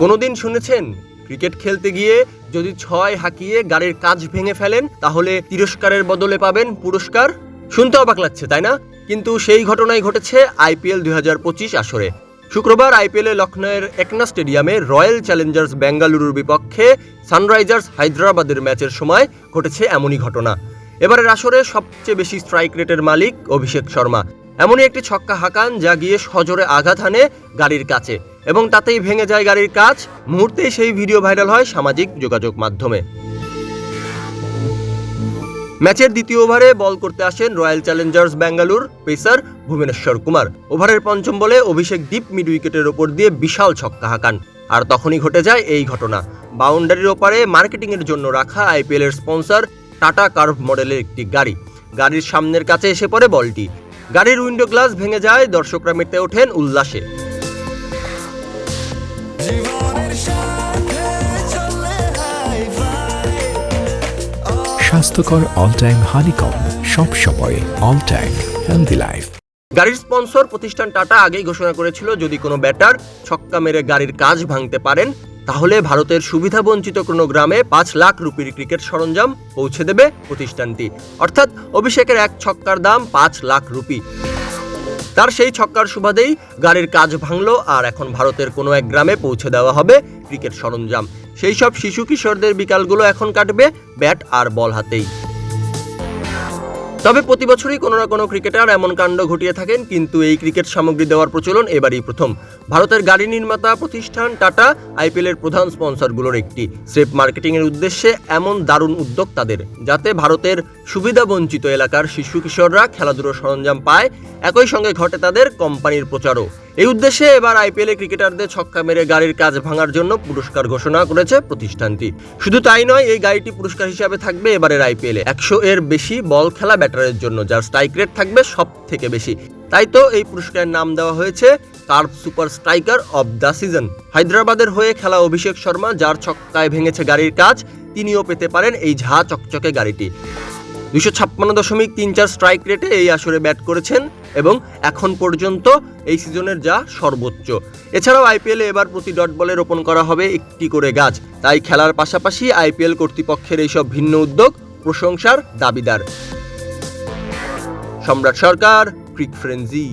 কোনোদিন শুনেছেন, ক্রিকেট খেলতে গিয়ে যদি ছয় হাঁকিয়ে গাড়ির কাজ ভেঙে ফেলেন, তাহলে তিরস্কারের বদলে পাবেন পুরস্কার? শুনতে অবাক লাগছে, তাই না? কিন্তু সেই ঘটনাই ঘটেছে আইপিএল দুই হাজার পঁচিশ আসরে। শুক্রবার আইপিএলে লখনৌয়ের একনা স্টেডিয়ামে রয়্যাল চ্যালেঞ্জার্স বেঙ্গালুরুর বিপক্ষে সানরাইজার্স হায়দ্রাবাদের ম্যাচের সময় ঘটেছে এমনই ঘটনা। এবারের আসরে সবচেয়ে বেশি স্ট্রাইক রেটের মালিক অভিষেক শর্মা। এমনই একটি ছক্কা হাঁকান যা গিয়ে সজোরে আঘাত হানে গাড়ির কাছে। এবং তাতেই ভেঙে যায় গাড়ির কাজ। মুহূর্তেই সেই ভিডিও ভাইরাল হয় সামাজিক যোগাযোগ মাধ্যমে। ম্যাচের দ্বিতীয় ওভারে বল করতে আসেন Royal Challengers Bangalore pacer Bhuvneshwar Kumar. ওভারের পঞ্চম বলে অভিষেক ডিপ মিড উইকেটের ওপর দিয়ে বিশাল ছক্কা হাঁকান। আর তখনই ঘটে যায় এই ঘটনা। বাউন্ডারির ওপারে মার্কেটিংয়ের জন্য রাখা আইপিএলের স্পন্সর টাটা কার্ভ মডেলের একটি গাড়ি। গাড়ির সামনের কাছে এসে পড়ে বলটি। গাড়ির উইন্ডো গ্লাস ভেঙে যায় দর্শকরা মেতে ওঠেন উল্লাসে। স্বাস্থ্যকর অল টাইম হানিকম সব সময় অল টাইম হেলদি লাইফ গাড়ির স্পন্সর প্রতিষ্ঠান টাটা আগেই ঘোষণা করেছিল যদি কোনো ব্যাটার ছক্কা মেরে গাড়ির কাজ ভাঙতে পারেন তাহলে ভারতের সুবিধাবঞ্চিত কোনো গ্রামে পাঁচ লাখ রুপির ক্রিকেট সরঞ্জাম পৌঁছে দেবে প্রতিষ্ঠানটি। অর্থাৎ অভিষেকের এক ছক্কার দাম পাঁচ লাখ রুপি। তার সেই ছক্কার সুবাদেই গাড়ির কাজ ভাঙল আর এখন ভারতের কোনো এক গ্রামে পৌঁছে দেওয়া হবে ক্রিকেট সরঞ্জাম। সেই সব শিশু কিশোরদের বিকালগুলো এখন কাটবে ব্যাট আর বল হাতেই। তবে প্রতি বছরই কোনো না কোনো ক্রিকেটার এমন কাণ্ড ঘটিয়ে থাকেন, কিন্তু এই ক্রিকেট সামগ্রী দেওয়ার প্রচলন এবারই প্রথম। ভারতের গাড়ি নির্মাতা প্রতিষ্ঠান টাটা আইপিএলের প্রধান স্পন্সরগুলোর একটি। স্রেফ মার্কেটিংয়ের উদ্দেশ্যে এমন দারুণ উদ্যোগ তাদের, যাতে ভারতের সুবিধাবঞ্চিত এলাকার শিশু কিশোররা খেলাধুলোর সরঞ্জাম পায়। একই সঙ্গে ঘটে তাদের কোম্পানির প্রচারও। এই উদ্দেশ্যে এবার আইপিএলে ক্রিকেটারদের ছক্কা মেরে গাড়ির কাজ ভাঙার জন্য পুরস্কার ঘোষণা করেছে প্রতিষ্ঠানটি। শুধু তাই নয়, এই গাড়িটি পুরস্কার হিসাবে থাকবে এবারের আইপিএলে। একশো এর বেশি বল খেলা ব্যাটারের জন্য, যার স্ট্রাইক রেট থাকবে সব থেকে বেশি। তাই তো এই পুরস্কারের নাম দেওয়া হয়েছে curve super striker of the season. হায়দ্রাবাদের হয়ে খেলা অভিষেক শর্মা, যার ছক্কায় ভেঙেছে গাড়ির কাজ, তিনিও পেতে পারেন এই ঝা চকচকে গাড়িটি। দুশো ছাপ্পান্ন দশমিক তিন চার স্ট্রাইক রেটে এই আসরে ব্যাট করেছেন এবং এখন পর্যন্ত এই সিজনের যা সর্বোচ্চ। এছাড়াও আইপিএলে এবার প্রতি ডট বলে রোপণ করা হবে একটি করে গাছ। তাই খেলার পাশাপাশি আইপিএল কর্তৃপক্ষের এইসব ভিন্ন উদ্যোগ, প্রশংসার দাবিদার। সম্রাট সরকার, ক্রিক ফ্রেন্জি